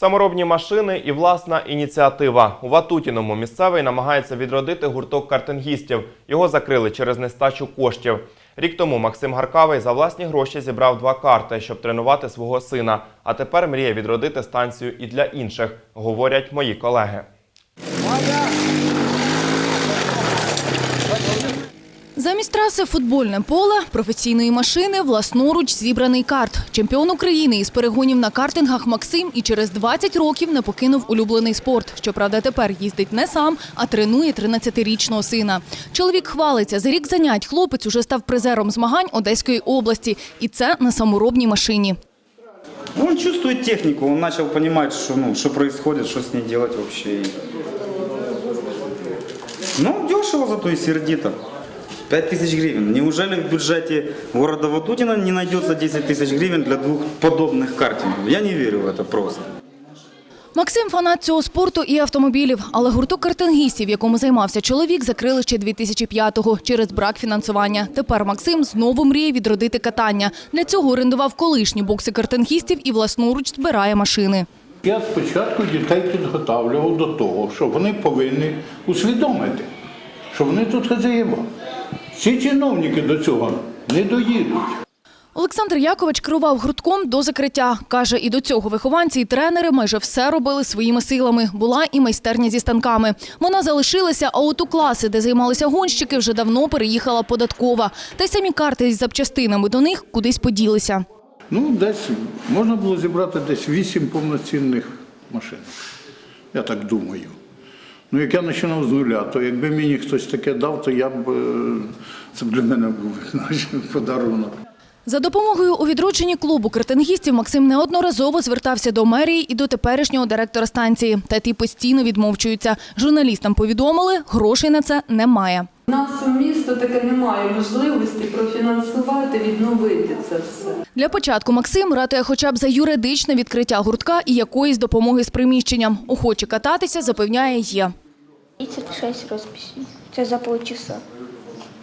Саморобні машини і власна ініціатива. У Ватутіному місцевий намагається відродити гурток картингістів. Його закрили через нестачу коштів. Рік тому Максим Гаркавий за власні гроші зібрав два карти, щоб тренувати свого сина. А тепер мріє відродити станцію і для інших, говорять мої колеги. Замість траси футбольне поле, професійної машини, власноруч зібраний карт. Чемпіон України із перегонів на картингах Максим і через 20 років не покинув улюблений спорт. Щоправда, тепер їздить не сам, а тренує 13-річного сина. Чоловік хвалиться, за рік занять хлопець уже став призером змагань Одеської області. І це на саморобній машині. Он чувствует технику, он начал понимать, что, ну, что происходит, что с вообще. Ну, дешево зато и сердито. 5 тысяч гривен. Неужели в бюджете города Ватутина не найдется 10 тысяч гривен для двух подобных картингов? Я не верю в это просто. Максим фанат цього спорту і автомобілів, але гурток картингістів, якому займався чоловік, закрили ще 2005-го через брак фінансування. Тепер Максим знову мріє відродити катання. Для цього орендував колишні бокси картингістів і власноруч збирає машини. Я спочатку дітей підготовлював до того, що вони повинні усвідомити, що вони тут хазяїва. Ці чиновники до цього не доїдуть. Олександр Якович керував гуртком до закриття. Каже, і до цього вихованці і тренери майже все робили своїми силами. Була і майстерня зі станками. Вона залишилася, а от у класи, де займалися гонщики, вже давно переїхала податкова. Та й самі карти із запчастинами до них кудись поділися. Ну, десь можна було зібрати десь вісім повноцінних машин. Я так думаю. Ну, як я починав з нуля, то якби мені хтось таке дав, то я б е, це б для мене був подарунок. За допомогою у відродженні клубу картингістів Максим неодноразово звертався до мерії і до теперішнього директора станції. Та ті постійно відмовчуються. Журналістам повідомили, грошей на це немає. У нас у місто таке немає можливості профінансувати, відновити це все. Для початку Максим ратує хоча б за юридичне відкриття гуртка і якоїсь допомоги з приміщенням. Охоче кататися, запевняє, є. 36 розписей. Це за полчаса.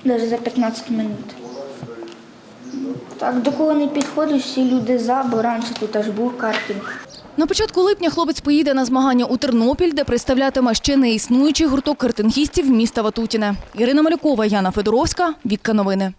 Навіть за 15 минут. Так, до кого не підходиш, всі люди за, бо раніше тут аж був картинг. На початку липня хлопець поїде на змагання у Тернопіль, де представлятиме ще не існуючий гурток картингістів міста Ватутіне. Ірина Малюкова, Яна Федоровська, Вікка Новини.